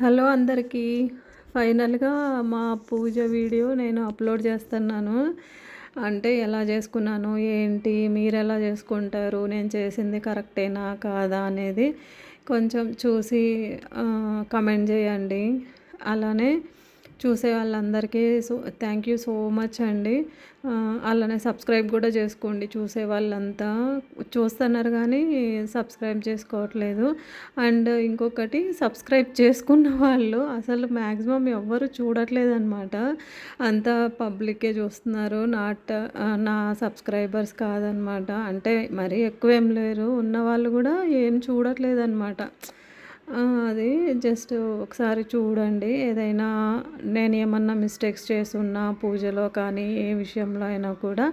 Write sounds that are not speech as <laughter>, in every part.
Hello అందరికీ. ఫైనల్గా మా పూజ వీడియో నేను అప్లోడ్ చేస్తున్నాను. అంటే ఎలా చేసుకున్నాను ఏంటి మీరు ఎలా చేసుకుంటారు నేను చేసింది కరెక్టేనా కాదా అనేది కొంచెం చూసి కమెంట్ చేయండి. అలానే చూసే వాళ్ళందరికీ so thank you so much అండి. అలానే సబ్స్క్రైబ్ కూడా చేసుకోండి చూసే వాళ్ళంతా. చూస్తున్నారు కానీ సబ్స్క్రైబ్ చేసుకోవట్లేదు. అండ్ ఇంకొకటి సబ్స్క్రైబ్ చేసుకున్న వాళ్ళు అసలు మ్యాక్సిమం ఎవ్వరు చూడట్లేదు అనమాట అంతా పబ్లికే చూస్తున్నారు. నాట్ నా సబ్స్క్రైబర్స్ కాదనమాట అంటే మరీ ఎక్కువ ఏం లేరు. ఉన్న వాళ్ళు కూడా ఏం చూడట్లేదు అనమాట అది జస్ట్ ఒకసారి చూడండి. ఏదైనా నేను ఏమన్నా మిస్టేక్స్ చేస్తున్నా పూజలో కానీ ఏ విషయంలో అయినా కూడా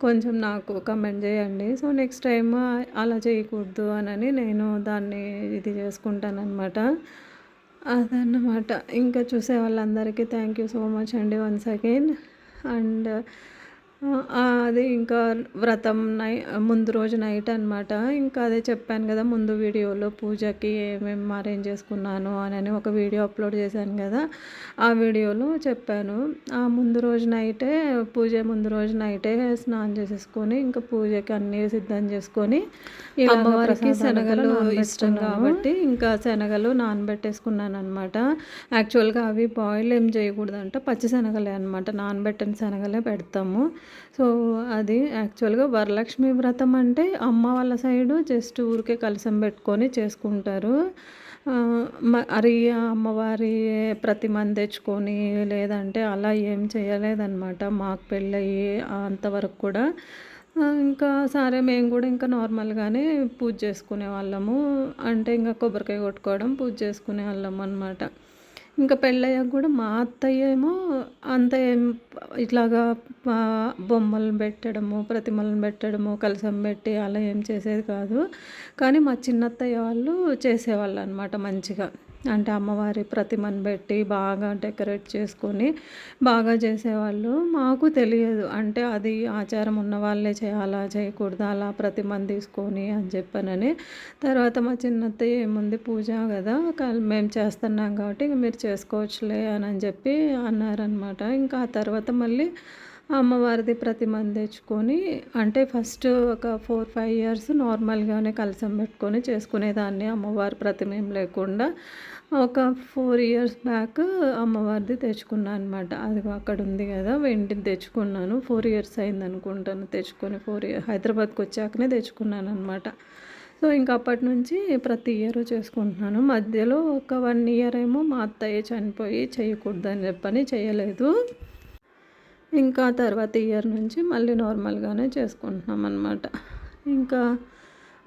కొంచెం నాకు కమెంట్ చేయండి. సో నెక్స్ట్ టైం అలా చేయకూడదు అని నేను దాన్ని ఇది చేసుకుంటానమాట అదన్నమాట. ఇంకా చూసే వాళ్ళందరికీ థ్యాంక్ యూ సో మచ్ అండి వన్స్ అగైన్ అండ్ అది ఇంకా వ్రతం నై ముందు రోజు నైట్ అనమాట ఇంకా అదే చెప్పాను కదా ముందు వీడియోలో పూజకి ఏమేమి అరేంజ్ చేసుకున్నాను అని ఒక వీడియో అప్లోడ్ చేశాను కదా ఆ వీడియోలో చెప్పాను. ఆ ముందు రోజు నైటే పూజ ముందు రోజు నైటే స్నానం చేసేసుకొని ఇంకా పూజకి అన్నీ సిద్ధం చేసుకొని అమ్మవారికి శనగలు ఇష్టం కాబట్టి ఇంకా శనగలు నానబెట్టేసుకున్నాను అనమాట యాక్చువల్గా అవి బాయిల్ ఏం చేయకూడదంట పచ్చి శనగలే అనమాట నానబెట్టిన శనగలే పెడతాము. సో అది యాక్చువల్గా వరలక్ష్మి వ్రతం అంటే అమ్మ వాళ్ళ సైడు జస్ట్ ఊరికే కలసం పెట్టుకొని చేసుకుంటారు. మరి అమ్మవారి ప్రతిమని తెచ్చుకొని లేదంటే అలా ఏం చేయలేదన్నమాట. మాకు పెళ్ళయ్యి అంతవరకు కూడా. ఇంకా సరే మేము కూడా ఇంకా నార్మల్గానే పూజ చేసుకునే వాళ్ళము. అంటే ఇంకా కొబ్బరికాయ కొట్టుకోవడం పూజ చేసుకునే వాళ్ళం అనమాట ఇంకా పెళ్ళయ్యాక కూడా మా అత్తయ్య ఏమో అంత ఏం ఇట్లాగా బొమ్మలను పెట్టడము ప్రతిమలను పెట్టడము కలసం పెట్టి అలా ఏం చేసేది కాదు. కానీ మా చిన్నత్తయ్య వాళ్ళు చేసేవాళ్ళు అనమాట మంచిగా. అంటే అమ్మవారి ప్రతిమను పెట్టి బాగా డెకరేట్ చేసుకొని బాగా చేసేవాళ్ళు. మాకు తెలియదు. అంటే అది ఆచారం ఉన్న వాళ్ళే చేయాలా చేయకూడదు అలా ప్రతిమను తీసుకొని అని చెప్పానని. తర్వాత మా చిన్నత్తయ్య ఏముంది పూజ కదా మేము చేస్తున్నాం కాబట్టి మీరు చేసుకోవచ్చులే అని చెప్పి అన్నారనమాట ఇంకా ఆ తర్వాత మళ్ళీ అమ్మవారిది ప్రతిమను తెచ్చుకొని అంటే ఫస్ట్ ఒక ఫోర్ ఫైవ్ ఇయర్స్ నార్మల్గానే కలసం పెట్టుకొని చేసుకునేదాన్ని. అమ్మవారి ప్రతిమ ఏం లేకుండా ఒక ఫోర్ ఇయర్స్ బ్యాక్ అమ్మవారిది తెచ్చుకున్నాను అనమాట అది అక్కడ ఉంది కదా వెంటిని తెచ్చుకున్నాను. ఫోర్ ఇయర్స్ అయింది అనుకుంటాను తెచ్చుకొని ఫోర్ ఇయర్ హైదరాబాద్కి వచ్చాకనే తెచ్చుకున్నాను అనమాట సో ఇంకా అప్పటి నుంచి ప్రతి ఇయర్ చేసుకుంటున్నాను. మధ్యలో ఒక వన్ ఇయర్ ఏమో మా అత్తయ్య చనిపోయి చేయకూడదని చెప్పని చేయలేదు. ఇంకా తర్వాత ఇయర్ నుంచి మళ్ళీ నార్మల్గానే చేసుకుంటున్నాం అనమాట ఇంకా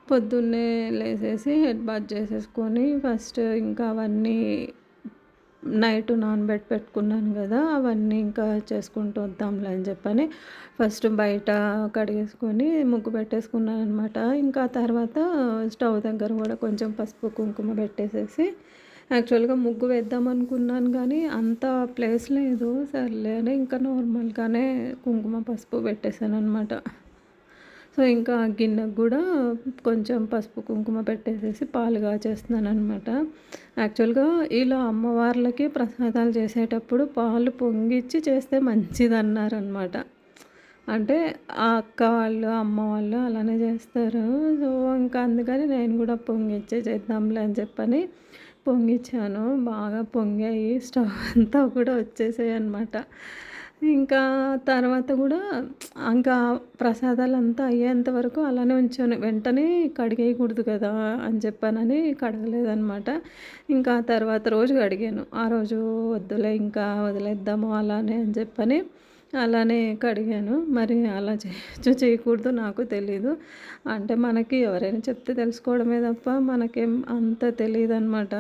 పొద్దున్నే లేసేసి హెడ్ బాత్ చేసేసుకొని ఫస్ట్ ఇంకా అవన్నీ నైట్ నానబెట్టి పెట్టుకున్నాను కదా అవన్నీ ఇంకా చేసుకుంటూ వద్దాంలే అని చెప్పని ఫస్ట్ బయట కడిగేసుకొని ముగ్గు పెట్టేసుకున్నాను అనమాట ఇంకా తర్వాత స్టవ్ దగ్గర కూడా కొంచెం పసుపు కుంకుమ పెట్టేసేసి యాక్చువల్గా ముగ్గు వేద్దాం అనుకున్నాను కానీ అంత ప్లేస్ లేదు సర్లే అని ఇంకా నార్మల్గానే కుంకుమ పసుపు పెట్టేశాను అనమాట సో ఇంకా గిన్నెకు కూడా కొంచెం పసుపు కుంకుమ పెట్టేసేసి పాలు కాచేస్తున్నాను అనమాట యాక్చువల్గా ఇలా అమ్మవార్లకి ప్రసాదాలు చేసేటప్పుడు పాలు పొంగిచ్చి చేస్తే మంచిదన్నారనమాట అంటే ఆ అక్క వాళ్ళు అమ్మ వాళ్ళు అలానే చేస్తారు. సో ఇంకా అందుకని నేను కూడా పొంగిచ్చే చేద్దాంలే అని చెప్పని పొంగిచ్చాను. బాగా పొంగాయి. స్టవ్ అంతా కూడా వచ్చేసాయి అనమాట ఇంకా తర్వాత కూడా ఇంకా ప్రసాదాలు అంతా అయ్యేంత వరకు అలానే ఉంచాను. వెంటనే కడిగేయకూడదు కదా అని చెప్పానని కడగలేదనమాట ఇంకా తర్వాత రోజు కడిగాను. ఆ రోజు వద్దులే ఇంకా వదిలేద్దాము అలానే అని చెప్పని అలానే కడిగాను. మరి అలా చేయొచ్చు చేయకూడదు నాకు తెలీదు. అంటే మనకి ఎవరైనా చెప్తే తెలుసుకోవడమే తప్ప మనకేం అంత తెలియదు అనమాట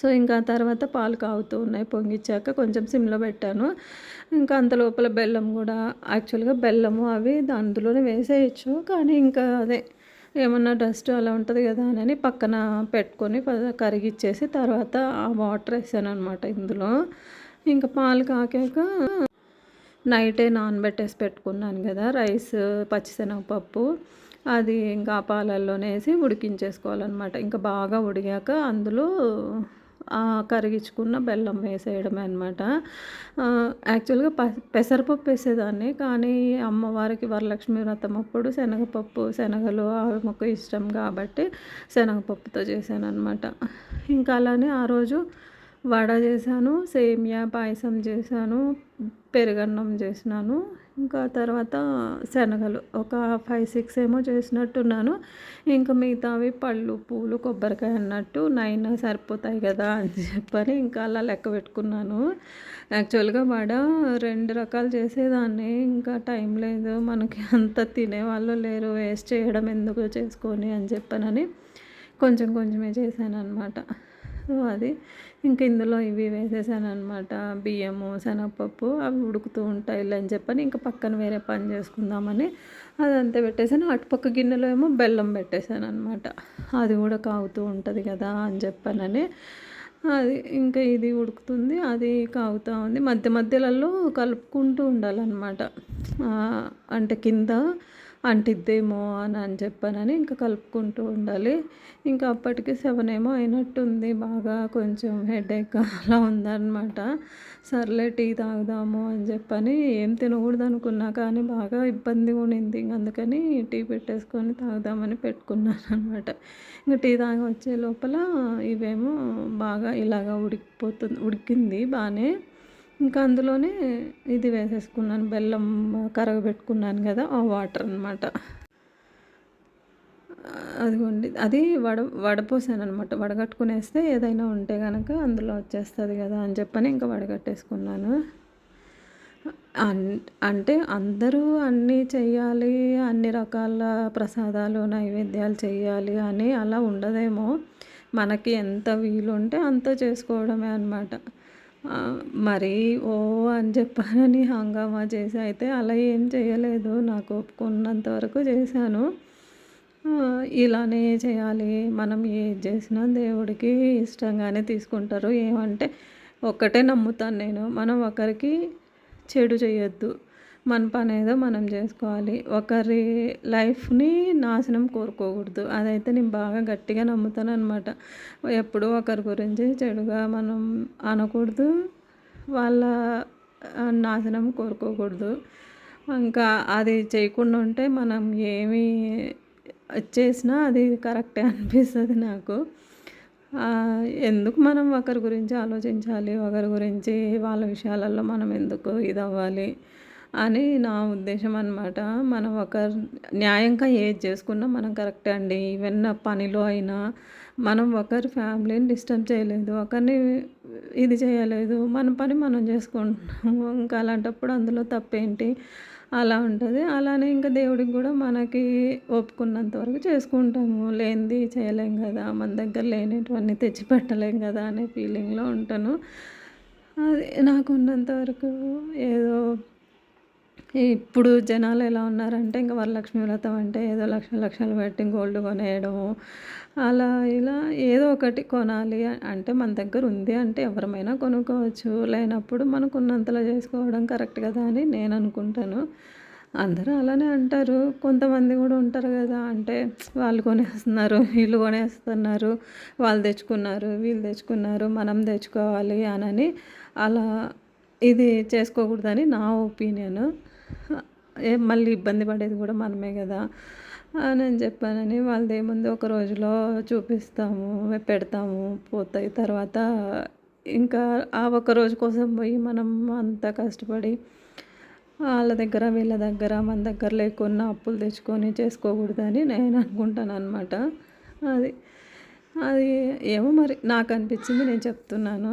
సో ఇంకా తర్వాత పాలు కాగుతూ ఉన్నాయి పొంగిచ్చాక కొంచెం సిమ్లో పెట్టాను. ఇంకా అంత లోపల బెల్లం కూడా యాక్చువల్గా బెల్లము అవి అందులోనే వేసేయచ్చు. కానీ ఇంకా అదే ఏమన్నా డస్ట్ అలా ఉంటుంది కదా అని పక్కన పెట్టుకొని కరిగిచ్చేసి తర్వాత ఆ వాటర్ వేసాను అనమాట ఇందులో. ఇంకా పాలు కాకాక నైటే నానబెట్టేసి పెట్టుకున్నాను కదా రైస్ పచ్చిశనగపప్పు. అది ఇంకా పాలల్లోనే వేసి ఉడికించేసుకోవాలన్నమాట. ఇంకా బాగా ఉడిగాక అందులో కరిగించుకున్న బెల్లం వేసేయడమే అనమాట యాక్చువల్గా ప పెసరపప్పు వేసేదాన్ని కానీ అమ్మవారికి వరలక్ష్మి వ్రతం అప్పుడు శనగపప్పు శనగలు ఆవి మొక్క ఇష్టం కాబట్టి శనగపప్పుతో చేశాను అనమాట ఇంకా అలానే ఆ రోజు వడ చేశాను సేమియా పాయసం చేశాను పెరుగన్నం చేసినాను ఇంకా తర్వాత శనగలు. ఒక ఫైవ్ సిక్స్ ఏమో చేసినట్టున్నాను. ఇంకా మిగతావి పళ్ళు పూలు కొబ్బరికాయ అన్నట్టు నైన్ సరిపోతాయి కదా అని చెప్పని ఇంకా అలా లెక్క పెట్టుకున్నాను. యాక్చువల్గా వాడ రెండు రకాలు చేసేదాన్ని. ఇంకా టైం లేదు. మనకి అంత తినేవాళ్ళు లేరు. వేస్ట్ చేయడం ఎందుకు చేసుకొని అని చెప్పనని కొంచెం కొంచెమే చేశాను అనమాట సో అది ఇంకా ఇందులో ఇవి వేసేసాను అనమాట బియ్యము శనగపప్పు అవి ఉడుకుతూ ఉంటాయి అని చెప్పని ఇంకా పక్కన వేరే పని చేసుకుందామని అదంతా పెట్టేసాను. అటుపక్క గిన్నెలో ఏమో బెల్లం పెట్టేశాను అనమాట అది కూడా కాగుతూ ఉంటుంది కదా అని చెప్పానని అది ఇంకా ఇది ఉడుకుతుంది అది కాగుతూ ఉంది. మధ్య మధ్యలలో కలుపుకుంటూ ఉండాలన్నమాట. అంటే కింద అంటిద్దేమో అని అని చెప్పానని ఇంకా కలుపుకుంటూ ఉండాలి. ఇంకా అప్పటికి సెవెన్ ఏమో అయినట్టుంది. బాగా కొంచెం హెడేక్ అలా ఉందన్నమాట. సర్లే టీ తాగుదాము అని చెప్పని ఏం తినకూడదు అనుకున్నా కానీ బాగా ఇబ్బందిగా ఉండింది. అందుకని టీ పెట్టేసుకొని తాగుదామని పెట్టుకున్నాను అనమాట ఇంకా టీ తాగి వచ్చే లోపల ఇవేమో బాగా ఇలాగా ఉడికిపోతుంది ఉడికింది బాగానే ఇంకా అందులోనే ఇది వేసేసుకున్నాను. బెల్లం కరగబెట్టుకున్నాను కదా ఆ వాటర్ అనమాట అదిగోండి అది వడ వడపోసాను అనమాట వడగట్టుకునేస్తే ఏదైనా ఉంటే కనుక అందులో వచ్చేస్తుంది కదా అని చెప్పని ఇంకా వడగట్టేసుకున్నాను. అంటే అందరూ అన్నీ చెయ్యాలి అన్ని రకాల ప్రసాదాలు నైవేద్యాలు చేయాలి అని అలా ఉండదేమో. మనకి ఎంత వీలుంటే అంత చేసుకోవడమే అనమాట మరి ఓ అని చెప్పానని హంగామా చేసి అయితే అలా ఏం చేయలేదు. నాకు ఒప్పుకున్నంత వరకు చేశాను. ఇలానే చేయాలి. మనం ఏది చేసినా దేవుడికి ఇష్టంగానే తీసుకుంటారు. ఏమంటే ఒక్కటే నమ్ముతాను నేను. మనం ఒకరికి చెడు చేయొద్దు. మన పని ఏదో మనం చేసుకోవాలి. ఒకరి లైఫ్ని నాశనం కోరుకోకూడదు. అదైతే నేను బాగా గట్టిగా నమ్ముతాను అనమాట ఎప్పుడూ ఒకరి గురించి చెడుగా మనం అనకూడదు. వాళ్ళ నాశనం కోరుకోకూడదు. ఇంకా అది చేయకుండా ఉంటే మనం ఏమి చేసినా అది కరెక్టే అనిపిస్తుంది నాకు. ఎందుకు మనం ఒకరి గురించి ఆలోచించాలి? ఒకరి గురించి వాళ్ళ విషయాలలో మనం ఎందుకు ఇది అవ్వాలి అని నా ఉద్దేశం అనమాట మనం ఒక న్యాయంగా ఏది చేసుకున్నా మనం కరెక్టే అండి. ఈవెన్ పనిలో అయినా మనం ఒకరి ఫ్యామిలీని డిస్టర్బ్ చేయలేదు ఒకరిని ఇది చేయలేదు మన పని మనం చేసుకుంటున్నాము. ఇంకా అలాంటప్పుడు అందులో తప్పేంటి? అలా ఉంటుంది. అలానే ఇంకా దేవుడికి కూడా మనకి ఒప్పుకున్నంత వరకు చేసుకుంటాము. లేనిది చేయలేం కదా మన దగ్గర లేనిటివన్నీ తెచ్చిపెట్టలేం కదా అనే ఫీలింగ్లో ఉంటాను. అది నాకు ఉన్నంత వరకు ఏదో ఇప్పుడు జనాలు ఎలా ఉన్నారంటే ఇంకా వరలక్ష్మి వ్రతం అంటే ఏదో లక్షలు లక్షలు పెట్టి గోల్డ్ కొనేయడం అలా ఇలా ఏదో ఒకటి కొనాలి అంటే మన దగ్గర ఉంది అంటే ఎవరమైనా కొనుక్కోవచ్చు. లేనప్పుడు మనకు ఉన్నంతలో చేసుకోవడం కరెక్ట్ కదా అని నేను అనుకుంటాను. అందరూ అలానే అంటారు. కొంతమంది కూడా ఉంటారు కదా అంటే వాళ్ళు కొనేస్తున్నారు వీళ్ళు కొనేస్తున్నారు వాళ్ళు తెచ్చుకున్నారు వీళ్ళు తెచ్చుకున్నారు మనం తెచ్చుకోవాలి అని అలా ఇది చేసుకోకూడదని నా ఒపీనియన్. మళ్ళీ ఇబ్బంది పడేది కూడా మనమే కదా అని చెప్పానని వాళ్ళది ఏముంది ఒక రోజులో చూపిస్తాము పెడతాము పోతాయి. తర్వాత ఇంకా ఆ ఒక రోజు కోసం పోయి మనం అంత కష్టపడి వాళ్ళ దగ్గర వీళ్ళ దగ్గర మన దగ్గర లేకున్నా అప్పులు తెచ్చుకొని చేసుకోకూడదని నేను అనుకుంటాను అనమాట అది అది ఏమో మరి నాకు అనిపించింది నేను చెప్తున్నాను.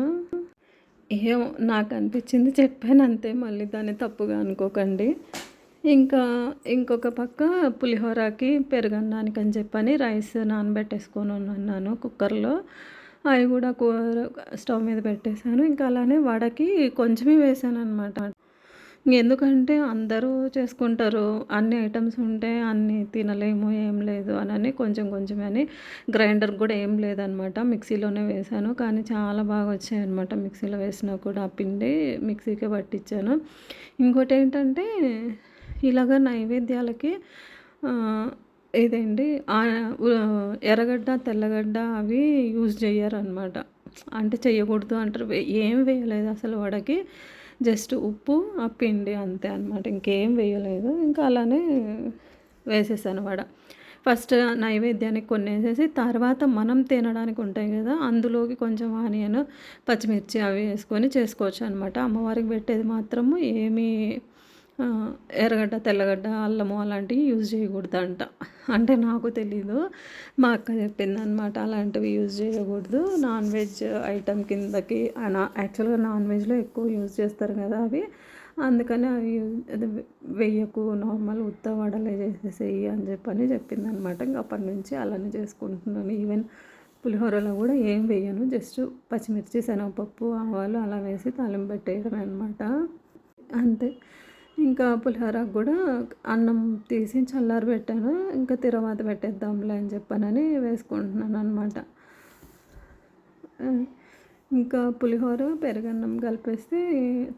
ఏమో నాకు అనిపించింది చెప్పాను అంతే మళ్ళీ దాన్ని తప్పుగా అనుకోకండి. ఇంకా ఇంకొక పక్క పులిహోరకి పెరుగన్నానికి అని చెప్పని రైస్ నానబెట్టేసుకొని ఉన్నాను కుక్కర్లో. అవి కూడా కూర స్టవ్ మీద పెట్టేశాను. ఇంకా అలానే వడకి కొంచెమే వేసాను అనమాట ఎందుకంటే అందరూ చేసుకుంటారు. అన్ని ఐటమ్స్ ఉంటే అన్ని తినలేము ఏం లేదు అని కొంచెం కొంచెం అని గ్రైండర్ కూడా ఏం లేదనమాట. మిక్సీలోనే వేసాను కానీ చాలా బాగా వచ్చాయి అనమాట మిక్సీలో వేసినా కూడా. ఆ పిండి మిక్సీకే పట్టించాను. ఇంకోటి ఏంటంటే ఇలాగ నైవేద్యాలకి ఇదేంటి ఎర్రగడ్డ తెల్లగడ్డ అవి యూజ్ చేయరు అనమాట అంటే చేయకూడదు అంటారు. వే- ఏం వేయలేదు అసలు వడకి. జస్ట్ ఉప్పు ఆ పిండి అంతే అనమాట ఇంకేం వేయలేదు. ఇంకా అలానే వేసేసాను వడ. ఫస్ట్ నైవేద్యానికి కొన్ని వేసేసి తర్వాత మనం తినడానికి ఉంటాయి కదా అందులోకి కొంచెం ఆనియన్ పచ్చిమిర్చి అవి వేసుకొని చేసుకోవచ్చు అనమాట అమ్మవారికి పెట్టేది మాత్రము ఏమీ ఎర్రగడ్డ తెల్లగడ్డ అల్లము అలాంటివి యూజ్ చేయకూడదు అంట అంటే నాకు తెలీదు. మా అక్క చెప్పింది అనమాట అలాంటివి యూజ్ చేయకూడదు. నాన్ వెజ్ ఐటమ్ కిందకి యాక్చువల్గా నాన్ వెజ్లో ఎక్కువ యూజ్ చేస్తారు కదా అవి. అందుకని అవి అది వెయ్యకు నార్మల్ ఉత్త వడలే చేసేసేయి అని చెప్పని చెప్పింది అనమాట ఇంకా అప్పటి నుంచి అలానే చేసుకుంటున్నాను. ఈవెన్ పులిహోరలో కూడా ఏం వేయను జస్ట్ పచ్చిమిర్చి శనగపప్పు ఆవాలు అలా వేసి తాలింపు పెట్టేయడమే అనమాట అంతే. ఇంకా పులిహోరకు కూడా అన్నం తీసి చల్లారి పెట్టాను. ఇంకా తిరువాత పెట్టేద్దాంలే అని చెప్పానని వేసుకుంటున్నాను అనమాట ఇంకా పులిహోర పెరుగన్నం కలిపేస్తే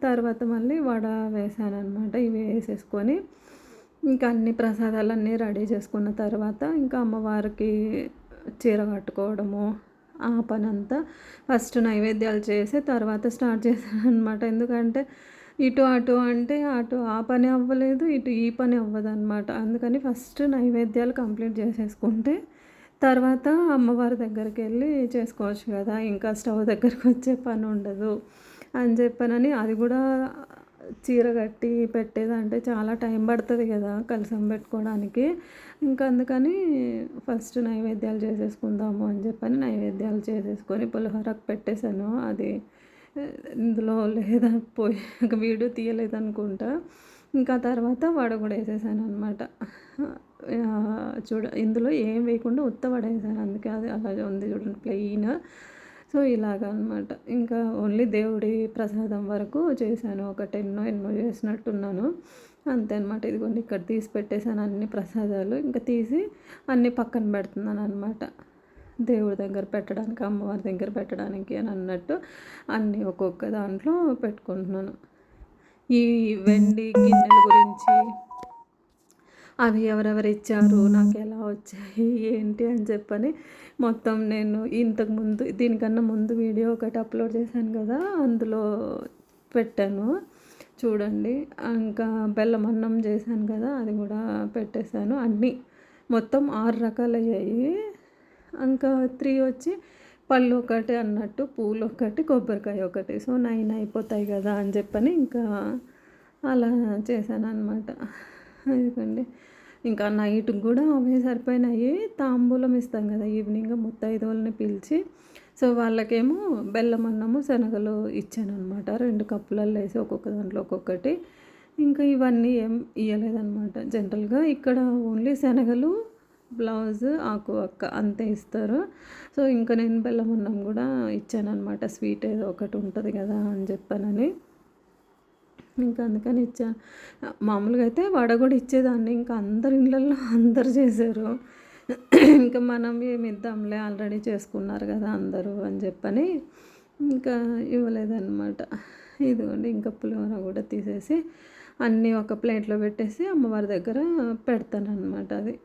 తర్వాత మళ్ళీ వడ వేసాను అనమాట ఇవి వేసేసుకొని ఇంకా అన్ని ప్రసాదాలన్నీ రెడీ చేసుకున్న తర్వాత ఇంకా అమ్మవారికి చీర కట్టుకోవడము ఆ పని అంతా ఫస్ట్ నైవేద్యాలు చేసి తర్వాత స్టార్ట్ చేశాను అనమాట ఎందుకంటే ఇటు అటు అంటే అటు ఆ పని అవ్వలేదు ఇటు ఈ పని అవ్వదు అనమాట అందుకని ఫస్ట్ నైవేద్యాలు కంప్లీట్ చేసేసుకుంటే తర్వాత అమ్మవారి దగ్గరికి వెళ్ళి చేసుకోవచ్చు కదా ఇంకా స్టవ్ దగ్గరికి వచ్చే పని ఉండదు అని చెప్పానని అది కూడా చీర కట్టి పెట్టేదంటే చాలా టైం పడుతుంది కదా కలసం పెట్టుకోవడానికి. ఇంకా అందుకని ఫస్ట్ నైవేద్యాలు చేసేసుకుందాము అని చెప్పని నైవేద్యాలు చేసేసుకొని పులిహోరకు పెట్టేశాను. అది ఇందులో లేదా పోయి ఒక వీడియో తీయలేదు అనుకుంటా ఇంకా తర్వాత వడ కూడా వేసేసాను అనమాట చూడ ఇందులో ఏం వేయకుండా ఉత్త వడ వేసాను. అందుకే అది అలాగే ఉంది చూడండి ప్లెయిన్ సో ఇలాగ అనమాట ఇంకా ఓన్లీ దేవుడి ప్రసాదం వరకు చేశాను. ఒక టెన్నో ఎన్నో చేసినట్టున్నాను. అంతే అనమాట ఇదిగోండి ఇక్కడ తీసి పెట్టేశాను అన్ని ప్రసాదాలు. ఇంకా తీసి అన్ని పక్కన పెడుతున్నాను అనమాట దేవుడి దగ్గర పెట్టడానికి అమ్మవారి దగ్గర పెట్టడానికి అని అన్నట్టు అన్నీ ఒక్కొక్క దాంట్లో పెట్టుకుంటున్నాను. ఈ వెండి గిన్నెల గురించి అవి ఎవరెవరు ఇచ్చారు నాకు ఎలా వచ్చాయి ఏంటి అని చెప్పని మొత్తం నేను ఇంతకు ముందు దీనికన్నా ముందు వీడియో ఒకటి అప్లోడ్ చేశాను కదా అందులో పెట్టాను. చూడండి ఇంకా బెల్లం అన్నం చేశాను కదా అది కూడా పెట్టేశాను. అన్నీ మొత్తం ఆరు రకాలు అయ్యాయి ఇంకా త్రీ వచ్చి పళ్ళు ఒకటి అన్నట్టు పూలు ఒకటి కొబ్బరికాయ ఒకటి. సో నైన్ అయిపోతాయి కదా అని చెప్పని ఇంకా అలా చేశాను అనమాట ఎందుకండి ఇంకా నైట్కి కూడా అవే సరిపోయినాయి. తాంబూలం ఇస్తాం కదా ఈవినింగ్ ముత్తైదువులని పిలిచి. సో వాళ్ళకేమో బెల్లం అన్నము శనగలు ఇచ్చాను అనమాట రెండు కప్పులలో వేసి ఒక్కొక్క దాంట్లో ఒక్కొక్కటి. ఇంకా ఇవన్నీ ఏం ఇవ్వలేదన్నమాట జనరల్గా ఇక్కడ ఓన్లీ శనగలు బ్లౌజ్ ఆకు అక్క అంతే ఇస్తారు. సో ఇంకా నేను బెల్లం అన్నం కూడా ఇచ్చానమాట స్వీట్ ఏదో ఒకటి ఉంటుంది కదా అని చెప్పానని. ఇంకా అందుకని ఇచ్చా. మామూలుగా అయితే వడ కూడా ఇచ్చేదాన్ని. ఇంకా అందరి ఇళ్ళల్లో అందరు చేశారు. ఇంకా మనం ఏమి ఇద్దాంలే ఆల్రెడీ చేసుకున్నారు కదా అందరూ అని చెప్పని ఇంకా ఇవ్వలేదన్నమాట. ఇదిగోండి ఇంకా పులిహోర కూడా తీసేసి అన్నీ ఒక ప్లేట్లో పెట్టేసి అమ్మవారి దగ్గర పెడతానన్నమాట అది.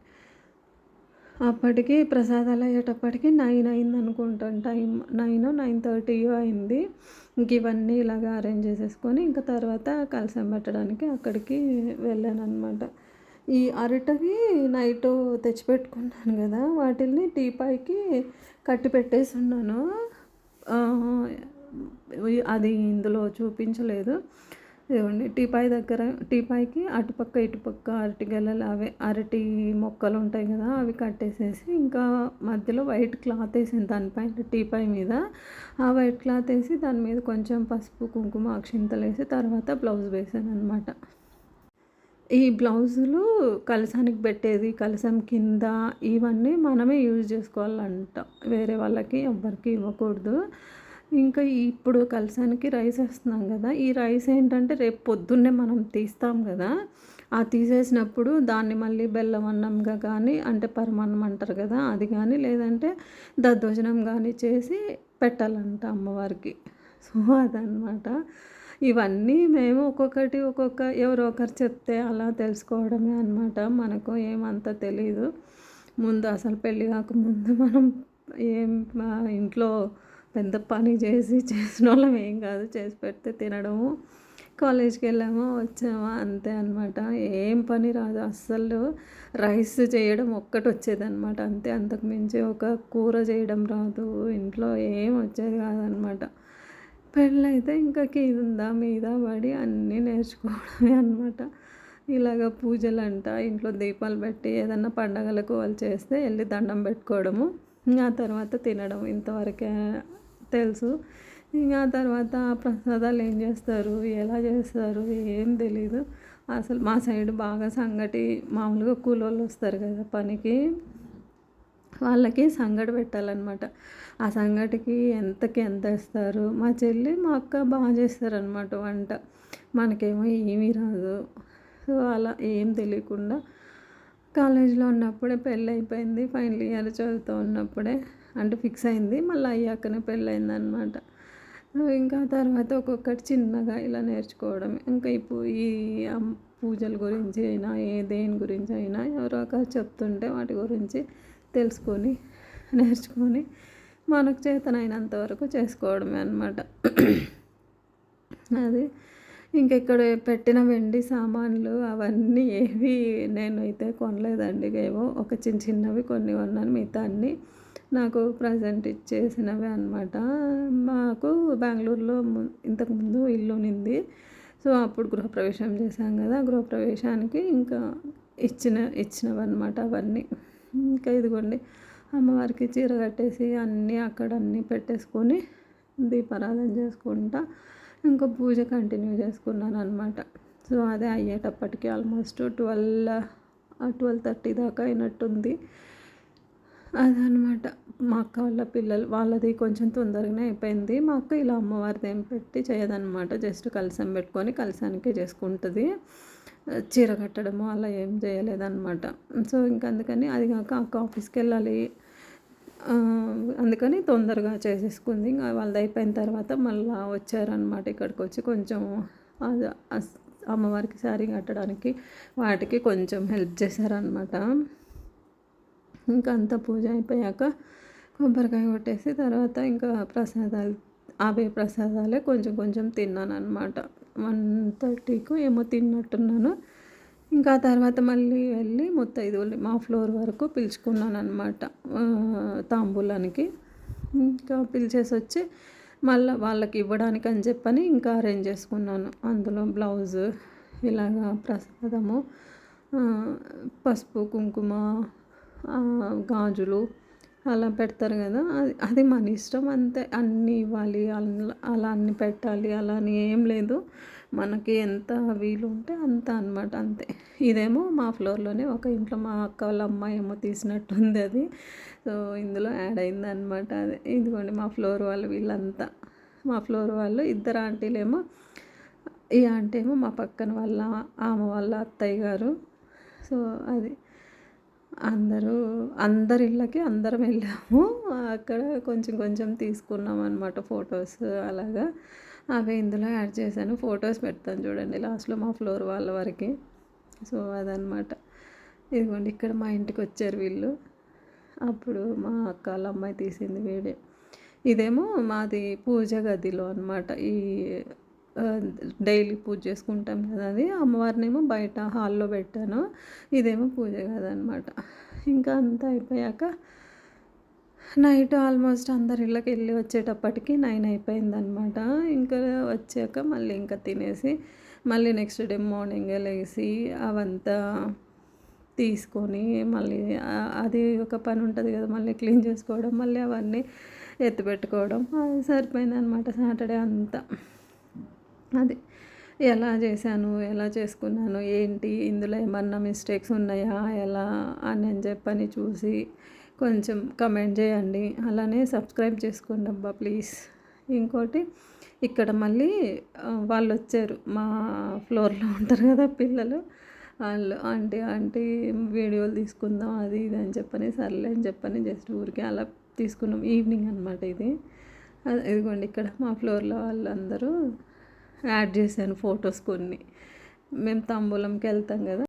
అప్పటికి ప్రసాదాలు అయ్యేటప్పటికి నైన్ అయింది అనుకుంటాను టైం నైన్ నైన్ థర్టీ అయింది. ఇంక ఇవన్నీ ఇలాగ అరేంజ్ చేసేసుకొని ఇంకా తర్వాత కలసం పెట్టడానికి అక్కడికి వెళ్ళాను అనమాట ఈ అరటకి నైట్ తెచ్చిపెట్టుకున్నాను కదా వాటిని టీపాయికి కట్టి పెట్టేసి ఉన్నాను. అది ఇందులో చూపించలేదు. ఇదిగోండి టీపాయ్ దగ్గర టీపాయ్కి అటుపక్క ఇటుపక్క అరటి గెలలు అవే అరటి మొక్కలు ఉంటాయి కదా అవి కట్టేసేసి ఇంకా మధ్యలో వైట్ క్లాత్ వేసింది దానిపైన టీపాయ్ మీద. ఆ వైట్ క్లాత్ వేసి దాని మీద కొంచెం పసుపు కుంకుమ అక్షింతలు వేసి తర్వాత బ్లౌజ్ వేసాను అనమాట ఈ బ్లౌజులు కలసానికి పెట్టేది కలసం కింద ఇవన్నీ మనమే యూజ్ చేసుకోవాలంట. వేరే వాళ్ళకి ఎవ్వరికి ఇవ్వకూడదు. ఇంకా ఇప్పుడు కలసానికి రైస్ వేస్తున్నాం కదా. ఈ రైస్ ఏంటంటే రేపు పొద్దున్నే మనం తీస్తాం కదా. ఆ తీసేసినప్పుడు దాన్ని మళ్ళీ బెల్లం అన్నంగా కానీ అంటే పరమాన్నం అంటారు కదా అది కానీ లేదంటే దద్దోజనం కానీ చేసి పెట్టాలంట అమ్మవారికి. సో అదనమాట ఇవన్నీ మేము ఒక్కొక్కటి ఒక్కొక్క ఎవరో ఒకరు చెప్తే అలా తెలుసుకోవడమే అనమాట మనకు ఏమంత తెలియదు ముందు అసలు పెళ్ళి కాకముందు మనం ఏం ఇంట్లో పెద్ద పని చేసి <laughs> చేసిన వాళ్ళం ఏం కాదు. చేసి పెడితే తినడము. కాలేజ్కి వెళ్ళామా వచ్చామా అంతే అనమాట ఏం పని రాదు. అస్సలు రైస్ చేయడం ఒక్కటి వచ్చేదన్నమాట. అంతే. అంతకు మించి ఒక కూర చేయడం రాదు. ఇంట్లో ఏం వచ్చేది కాదనమాట పెళ్ళైతే ఇంకా కింద మీద పడి అన్నీ నేర్చుకోవడమే అనమాట ఇలాగ పూజలు అంట ఇంట్లో దీపాలు పెట్టి ఏదన్నా పండగలకు వాళ్ళు చేస్తే వెళ్ళి దండం పెట్టుకోవడము ఆ తర్వాత తినడం ఇంతవరకే తెలుసు. ఇంకా తర్వాత ప్రసాదాలు ఏం చేస్తారు? ఎలా చేస్తారు? ఏం తెలీదు. అసలు మా సైడ్ బాగా సంగటి మామూలుగా కూలోళ్ళు వస్తారు కదా పనికి. వాళ్ళకి సంగటి పెట్టాలన్నమాట. ఆ సంగటికి ఎంతకి ఎంత ఇస్తారు మా చెల్లి మా అక్క బాగా చేస్తారనమాట వంట. మనకేమో ఏమీ రాదు. సో అలా ఏం తెలియకుండా కాలేజీలో ఉన్నప్పుడే పెళ్ళి అయిపోయింది ఫైనల్ ఇయర్ చదువుతూ ఉన్నప్పుడే. అంటే ఫిక్స్ అయింది. మళ్ళీ అయ్యాకనే పెళ్ళయింది అనమాట ఇంకా తర్వాత ఒక్కొక్కటి చిన్నగా ఇలా నేర్చుకోవడం. ఇంకా ఇప్పుడు ఈ పూజల గురించి అయినా ఏ దేని గురించి అయినా ఎవరో ఒక చెప్తుంటే వాటి గురించి తెలుసుకొని నేర్చుకొని మనకు చేతనైనంత వరకు చేసుకోవడమే అనమాట అది ఇంకెక్కడ పెట్టిన వెండి సామాన్లు అవన్నీ ఏవి నేనైతే కొనలేదండి. ఏవో ఒక చిన్న చిన్నవి కొన్ని కొన్నాను. మిగతా అన్నీ నాకు ప్రజెంట్ ఇచ్చేసినవి అనమాట మాకు బెంగళూరులో ఇంతకుముందు ఇల్లు ఉన్నింది. సో అప్పుడు గృహప్రవేశం చేశాం కదా. గృహప్రవేశానికి ఇంకా ఇచ్చిన ఇచ్చినవి అనమాట అవన్నీ. ఇంకా ఇదిగోండి అమ్మవారికి చీర కట్టేసి అన్నీ అక్కడ అన్నీ పెట్టేసుకొని దీపారాధన చేసుకుంటా ఇంకా పూజ కంటిన్యూ చేసుకున్నాను అనమాట సో అదే అయ్యేటప్పటికి ఆల్మోస్ట్ ట్వెల్వ్ ట్వెల్వ్ థర్టీ దాకా అయినట్టుంది. అదనమాట. మా అక్క వాళ్ళ పిల్లలు వాళ్ళది కొంచెం తొందరగానే అయిపోయింది. మా అక్క ఇలా అమ్మవారిది ఏం పెట్టి చేయదనమాట. జస్ట్ కలసం పెట్టుకొని కలసానికే చేసుకుంటుంది. చీర కట్టడము అలా ఏం చేయలేదన్నమాట సో ఇంకా అందుకని అది కాక అక్క ఆఫీస్కి వెళ్ళాలి అందుకని తొందరగా చేసేసుకుంది. ఇంకా వాళ్ళది అయిపోయిన తర్వాత మళ్ళీ వచ్చారనమాట ఇక్కడికి వచ్చి కొంచెం అమ్మవారికి శారీ కట్టడానికి వాటికి కొంచెం హెల్ప్ చేశారనమాట. ఇంకా అంత పూజ అయిపోయాక కొబ్బరికాయ కొట్టేసి తర్వాత ఇంకా ప్రసాదాలు అవే ప్రసాదాలే కొంచెం కొంచెం తిన్నాను అనమాట వన్ థర్టీకు ఏమో తిన్నట్టున్నాను. ఇంకా తర్వాత మళ్ళీ వెళ్ళి ముత్తైదువులు మా ఫ్లోర్ వరకు పిలుచుకున్నాను అనమాట తాంబూలానికి. ఇంకా పిలిచేసి వచ్చి మళ్ళీ వాళ్ళకి ఇవ్వడానికి అని చెప్పని ఇంకా అరేంజ్ చేసుకున్నాను. అందులో బ్లౌజ్ ఇలాగా ప్రసాదము పసుపు కుంకుమ గాజులు అలా పెడతారు కదా. అది అది మన ఇష్టం అంతే. అన్నీ ఇవ్వాలి అలా అన్ని పెట్టాలి అలా అని ఏం లేదు. మనకి ఎంత వీలు ఉంటే అంత అనమాట అంతే. ఇదేమో మా ఫ్లోర్లోనే ఒక ఇంట్లో మా అక్క వాళ్ళ అమ్మాయి ఏమో తీసినట్టుంది అది. సో ఇందులో యాడ్ అయింది అనమాట అది. ఇదిగోండి మా ఫ్లోర్ వాళ్ళు వీళ్ళంతా. మా ఫ్లోర్ వాళ్ళు ఇద్దరు ఆంటీలేమో ఈ ఆంటీ ఏమో మా పక్కన వాళ్ళ ఆమె వాళ్ళ అత్తయ్య గారు. సో అది. అందరూ అందరి ఇళ్ళకి అందరం వెళ్ళాము. అక్కడ కొంచెం కొంచెం తీసుకున్నాం అనమాట ఫొటోస్ అలాగా. అవి ఇందులో యాడ్ చేశాను. ఫొటోస్ పెడతాను చూడండి లాస్ట్లో మా ఫ్లోర్ వాళ్ళ వరకు. సో అదనమాట ఇదిగోండి ఇక్కడ మా ఇంటికి వచ్చారు వీళ్ళు. అప్పుడు మా అక్క వాళ్ళ అమ్మాయి తీసింది వీడియో ఇదేమో మాది పూజ గదిలో అనమాట ఈ డైలీ పూజ చేసుకుంటాం కదా అది. అమ్మవారినేమో బయట హాల్లో పెట్టాను. ఇదేమో పూజ కదనమాట. ఇంకా అంతా అయిపోయాక నైట్ ఆల్మోస్ట్ అందరి ఇళ్ళకి వెళ్ళి వచ్చేటప్పటికి నైన్ అయిపోయిందనమాట. ఇంకా వచ్చాక మళ్ళీ ఇంకా తినేసి మళ్ళీ నెక్స్ట్ డే మార్నింగ్ లేసి అవంతా తీసుకొని మళ్ళీ అది ఒక పని ఉంటుంది కదా మళ్ళీ క్లీన్ చేసుకోవడం మళ్ళీ అవన్నీ ఎత్తిపెట్టుకోవడం అది సరిపోయిందనమాట సాటర్డే అంతా. అది. ఎలా చేశాను ఎలా చేసుకున్నాను ఏంటి ఇందులో ఏమన్నా మిస్టేక్స్ ఉన్నాయా ఎలా అని అని చెప్పని చూసి కొంచెం కమెంట్ చేయండి. అలానే సబ్స్క్రైబ్ చేసుకోండి అబ్బా ప్లీజ్ ఇంకోటి ఇక్కడ మళ్ళీ వాళ్ళు వచ్చారు. మా ఫ్లోర్లో ఉంటారు కదా పిల్లలు. వాళ్ళు ఆంటీ ఆంటీ వీడియోలు తీసుకుందాం అది ఇది అని చెప్పని సర్లే అని చెప్పని జస్ట్ ఊరికే అలా తీసుకున్నాం. ఈవినింగ్ అనమాట ఇది. ఇదిగోండి ఇక్కడ మా ఫ్లోర్లో వాళ్ళందరూ యాడ్ చేశాను ఫొటోస్ కొన్ని. మేము తంబూలంకి వెళ్తాం కదా.